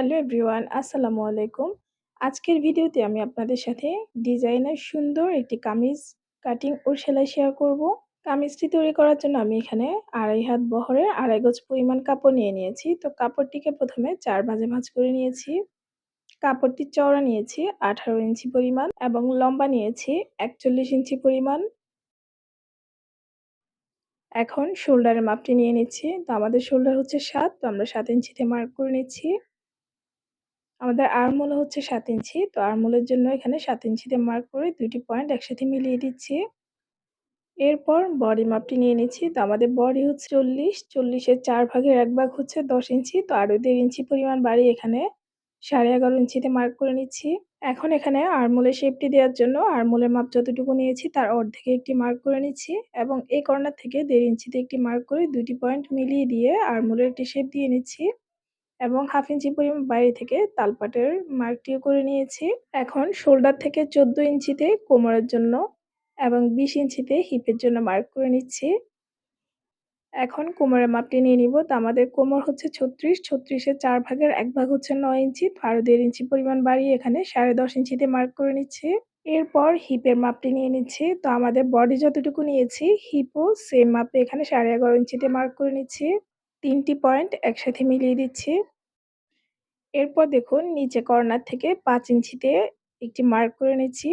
Hello everyone, আসসালামু আলাইকুম। আজকের ভিডিওতে আমি আপনাদের সাথে ডিজাইনের সুন্দর একটি কামিজ কাটিং ও সেলাই শেয়ার করব। কামিজটি তৈরি করার জন্য আমি এখানে আড়াই হাত বহরের আড়াই গজ পরিমাণ কাপড় নিয়ে নিয়েছি। তো কাপড়টিকে প্রথমে চার ভাজে ভাঁজ করে নিয়েছি। কাপড়টির চওড়া নিয়েছি আঠারো ইঞ্চি পরিমাণ এবং লম্বা নিয়েছি একচল্লিশ ইঞ্চি পরিমাণ। এখন শোল্ডারের মাপটি নিয়ে নিচ্ছি। তো আমাদের শোল্ডার হচ্ছে সাত, তো আমরা সাত ইঞ্চিতে মার্ক করে নিচ্ছি। আমাদের আরমোল হচ্ছে সাত ইঞ্চি। তো আরমোলের জন্য এখানে সাত ইঞ্চিতে মার্ক করে দুইটি পয়েন্ট একসাথে মিলিয়ে দিচ্ছি। এরপর বডি মাপটি নিয়ে নিচ্ছি। তো আমাদের বডি হচ্ছে চল্লিশ। চল্লিশের চার ভাগের এক ভাগ হচ্ছে দশ ইঞ্চি। তো আরও দেড় ইঞ্চি পরিমাণ বাড়ি এখানে সাড়ে এগারো ইঞ্চিতে মার্ক করে নিচ্ছি। এখন এখানে আরমোলের শেপটি দেওয়ার জন্য আরমোলের মাপ যতটুকু নিয়েছি তার অর্ধেকে একটি মার্ক করে নিচ্ছি এবং এই কর্নার থেকে দেড় ইঞ্চিতে একটি মার্ক করে দুটি পয়েন্ট মিলিয়ে দিয়ে আরমোলের একটি শেপ দিয়ে নিচ্ছি। এবং হাফ ইঞ্চি পরিমাণ বাইরে থেকে তালপাটের মার্কটিও করে নিয়েছি। এখন শোল্ডার থেকে চোদ্দ ইঞ্চিতে কোমরের জন্য এবং বিশ ইঞ্চিতে হিপের জন্য মার্ক করে নিচ্ছি। এখন কোমরের মাপটি নিয়ে নিব। তো আমাদের কোমর হচ্ছে ছত্রিশ, ছত্রিশের চার ভাগের এক ভাগ হচ্ছে নয় ইঞ্চি। আরও দেড় ইঞ্চি পরিমাণ বাড়িয়ে এখানে সাড়ে দশ ইঞ্চিতে মার্ক করে নিচ্ছি। এরপর হিপের মাপটি নিয়ে নিচ্ছি। তো আমাদের বডি যতটুকু নিয়েছি, হিপও সেম মাপে এখানে সাড়ে এগারো ইঞ্চিতে মার্ক করে নিচ্ছি। তিনটি পয়েন্ট একসাথে মিলিয়ে দিচ্ছি। এরপর দেখুন, নিচে কর্নার থেকে পাঁচ ইঞ্চিতে একটি মার্ক করে নিচ্ছি।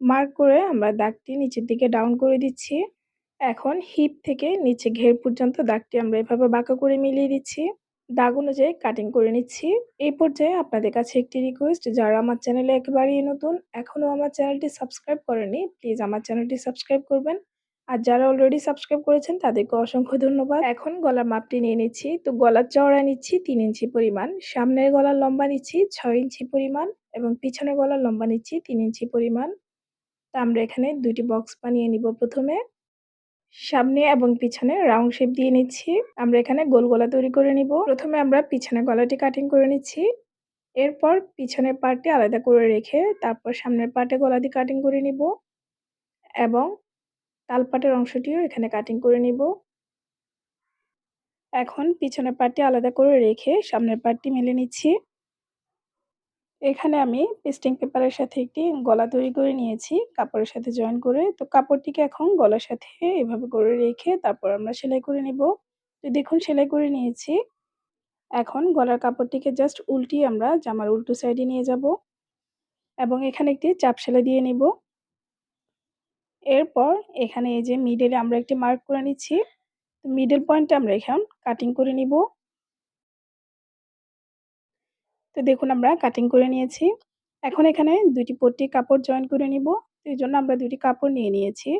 মার্ক করে আমরা দাগটি নিচের দিকে ডাউন করে দিচ্ছি। এখন হিপ থেকে নিচে ঘের পর্যন্ত দাগটি আমরা এভাবে বাঁকা করে মিলিয়ে দিচ্ছি। দাগ অনুযায়ী কাটিং করে নিচ্ছি। এই পর্যায়ে আপনাদের কাছে একটি রিকোয়েস্ট যারা আমার চ্যানেলে একেবারেই নতুন, এখনও আমার চ্যানেলটি সাবস্ক্রাইব করেনি প্লিজ আমার চ্যানেলটি সাবস্ক্রাইব করবেন। আর যারা অলরেডি সাবস্ক্রাইব করেছেন তাদেরকে অসংখ্য ধন্যবাদ। এখন গলার মাপটি নিয়ে নিচ্ছি। তো গলার চওড়া নিচ্ছি তিন ইঞ্চি পরিমাণ, সামনের গলার লম্বা নিচ্ছি ছয় ইঞ্চি পরিমাণ এবং পিছনের গলার লম্বা নিচ্ছি তিন ইঞ্চি পরিমাণ। তা আমরা এখানে দুটি বক্স বানিয়ে নিব প্রথমে। সামনে এবং পিছনে রাউন্ড শেপ দিয়ে নিচ্ছি। আমরা এখানে গোল গলা তৈরি করে নিব। প্রথমে আমরা পিছনে গলাটি কাটিং করে নিচ্ছি। এরপর পিছনের পার্টটি আলাদা করে রেখে তারপর সামনের পার্টে গলা দিয়ে কাটিং করে নিব। এবং তালপাটের অংশটিও এখানে কাটিং করে নিব। এখন পিছনের পাটটি আলাদা করে রেখে সামনের পাটটি মেলে নিচ্ছি। এখানে আমি পেস্টিং পেপারের সাথে একটি গলা তৈরি করে নিয়েছি, কাপড়ের সাথে জয়েন করে। তো কাপড়টিকে এখন গলার সাথে এভাবে করে রেখে তারপর আমরা সেলাই করে নিব। তো দেখুন, সেলাই করে নিয়েছি। এখন গলার কাপড়টিকে জাস্ট উল্টিয়ে আমরা জামার উল্টো সাইডে নিয়ে যাব এবং এখানে একটি চাপ সেলাই দিয়ে নিব। এরপর এখানে এই যে মিডেলে আমরা একটি মার্ক করে নিচ্ছি। মিডল পয়েন্টটা আমরা এখন কাটিং করে নিব। তো দেখুন আমরা কাটিং করে নিয়েছি। এখন এখানে দুটি পট্টি কাপড় জয়েন করে নিব। এই জন্য আমরা দুটি কাপড় নিয়ে নিয়েছি।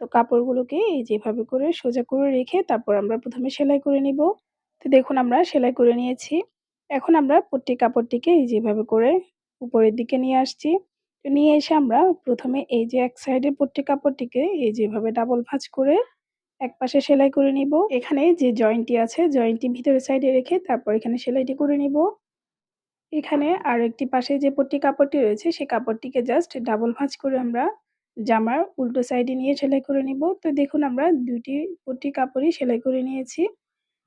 তো কাপড়গুলোকে এই যেভাবে করে সোজা করে রেখে তারপর আমরা প্রথমে সেলাই করে নিব। তো দেখুন আমরা সেলাই করে নিয়েছি। এখন আমরা পট্টি কাপড়টিকে এই যেভাবে করে উপরের দিকে নিয়ে আসছি। নিয়ে এসে আমরা প্রথমে এই যে এক সাইডের পট্টি কাপড়টিকে এই যেভাবে ডাবল ভাঁজ করে এক পাশে সেলাই করে নিব। এখানে যে জয়েন্টটি আছে জয়েন্টটি ভিতরের সাইডে রেখে তারপর এখানে সেলাইটি করে নিব। এখানে আর একটি পাশে যে পট্টি কাপড়টি রয়েছে সেই কাপড়টিকে জাস্ট ডাবল ভাঁজ করে আমরা জামার উল্টো সাইডে নিয়ে সেলাই করে নিব। তো দেখুন আমরা দুটি পট্টি কাপড়ই সেলাই করে নিয়েছি।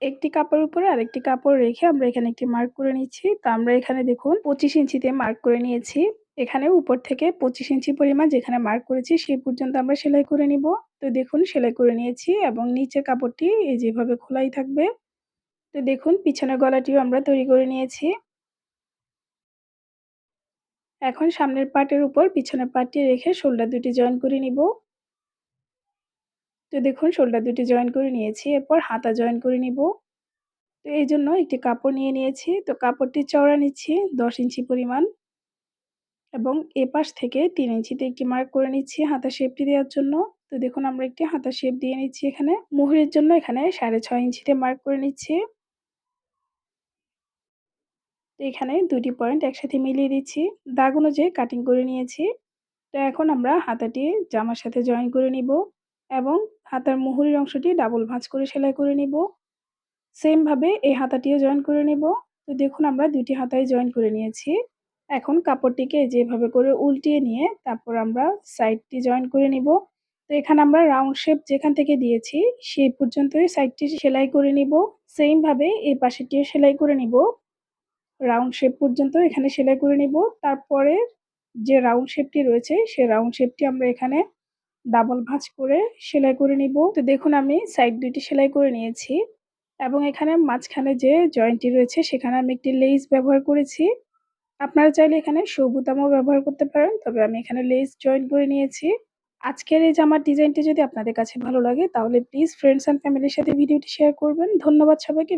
একটি কাপড় উপরে আরেকটি কাপড় রেখে আমরা এখানে একটি মার্ক করে নিচ্ছি। তো আমরা এখানে দেখুন পঁচিশ ইঞ্চিতে মার্ক করে নিয়েছি। এখানে উপর থেকে পঁচিশ ইঞ্চি পরিমাণ যেখানে মার্ক করেছি সেই পর্যন্ত আমরা সেলাই করে নিব। তো দেখুন, সেলাই করে নিয়েছি এবং নিচের কাপড়টি এই যেভাবে খোলাই থাকবে। তো দেখুন, পিছনের গলাটিও আমরা তৈরি করে নিয়েছি। এখন সামনের পার্টের উপর পিছনের পার্টটি রেখে শোল্ডার দুটি জয়েন করে নিব। তো দেখুন শোল্ডার দুটি জয়েন করে নিয়েছি, এরপর হাতা জয়েন করে নিব। তো এই জন্য একটি কাপড় নিয়ে নিয়েছি। তো কাপড়টি চওড়া নিচ্ছি, দশ ইঞ্চি পরিমাণ। এবং এ পাশ থেকে তিন ইঞ্চিতে একটি মার্ক করে নিচ্ছি হাতা শেপটি দেওয়ার জন্য। তো দেখুন, আমরা একটি হাতা শেপ দিয়ে নিচ্ছি এখানে। মুহুরের জন্য এখানে সাড়ে ছয় ইঞ্চিতে মার্ক করে নিচ্ছি। তো এখানে দুটি পয়েন্ট একসাথে মিলিয়ে দিচ্ছি। দাগ অনুযায়ী কাটিং করে নিয়েছি। তো এখন আমরা হাতাটি জামার সাথে জয়েন করে নিব এবং হাতার মুহুরির অংশটি ডাবল ভাঁজ করে সেলাই করে নিব। সেমভাবে এই হাতাটিও জয়েন করে নিব। তো দেখুন, আমরা দুটি হাতায় জয়েন করে নিয়েছি। এখন কাপড়টিকে যেভাবে করে উল্টিয়ে নিয়ে তারপর আমরা সাইডটি জয়েন করে নিব। তো এখানে আমরা রাউন্ড শেপ যেখান থেকে দিয়েছি, সেই পর্যন্তই সাইডটি সেলাই করে নিব। সেমভাবে এই পাশেটিও সেলাই করে নিব। রাউন্ড শেপ পর্যন্ত এখানে সেলাই করে নিব। তারপরে যে রাউন্ড শেপটি রয়েছে সে রাউন্ড শেপটি আমরা এখানে ডাবল ভাঁজ করে সেলাই করে নিব। তো দেখুন, আমি সাইড দুইটি সেলাই করে নিয়েছি এবং এখানে মাঝখানে যে জয়েন্টটি রয়েছে, সেখানে আমি একটি লেস ব্যবহার করেছি। আপনারা চাইলে এখানে সবুতামও ব্যবহার করতে পারেন, তবে আমি এখানে লেস জয়েন করে নিয়েছি। আজকের এই জামার ডিজাইনটি যদি আপনাদের কাছে ভালো লাগে, তাহলে প্লিজ ফ্রেন্ডস অ্যান্ড ফ্যামিলির সাথে ভিডিওটি শেয়ার করবেন। ধন্যবাদ সবাইকে